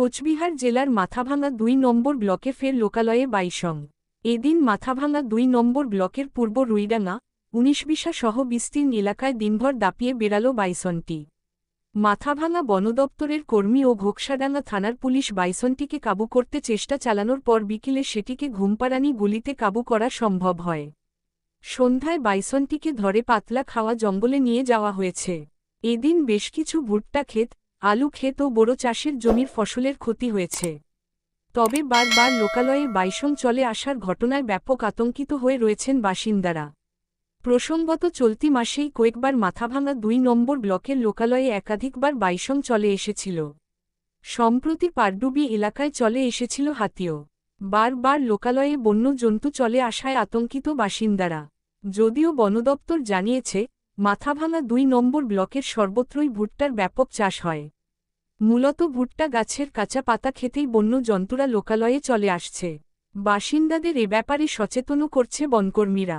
কোচবিহার জেলার মাথাভাঙা দুই নম্বর ব্লকে ফের লোকালয়ে বাইসং এদিন মাথাভাঙা দুই নম্বর ব্লকের পূর্ব রুইডাঙ্গা, উনিশবিশা সহ বিস্তীর্ণ এলাকায় দিনভর দাপিয়ে বেড়াল বাইসনটি মাথাভাঙা বনদপ্তরের কর্মী ও ঘোকসাডাঙ্গা থানার পুলিশ বাইসনটিকে কাবু করতে চেষ্টা চালানোর পর বিকেলে সেটিকে ঘুমপাড়ানি গুলিতে কাবু করা সম্ভব হয়। সন্ধ্যায় বাইসনটিকে ধরে পাতলা খাওয়া জঙ্গলে নিয়ে যাওয়া হয়েছে। এদিন বেশ কিছু ভুট্টা ক্ষেত আলু ক্ষেত ও বড় চাষের জমির ফসলের ক্ষতি হয়েছে। তবে বারবার লোকালয়ে বাইসন চলে আসার ঘটনায় ব্যাপক আতঙ্কিত হয়ে রয়েছেন বাসিন্দারা। প্রসঙ্গত চলতি মাসেই কয়েকবার মাথাভাঙা দুই নম্বর ব্লকের লোকালয়ে একাধিকবার বাইসন চলে এসেছিল। সম্প্রতি পারডুবি এলাকায় চলে এসেছিল হাতিও। বারবার লোকালয়ে বন্য জন্তু চলে আসায় আতঙ্কিত বাসিন্দারা। যদিও বনদপ্তর জানিয়েছে মাথাভাঙা দুই নম্বর ব্লকের সর্বত্রই ভুট্টার ব্যাপক চাষ হয়। মূলত ভুট্টা গাছের কাঁচা পাতা খেতেই বন্য জন্তুরা লোকালয়ে চলে আসছে। বাসিন্দাদের এ ব্যাপারে সচেতনও করছে বনকর্মীরা।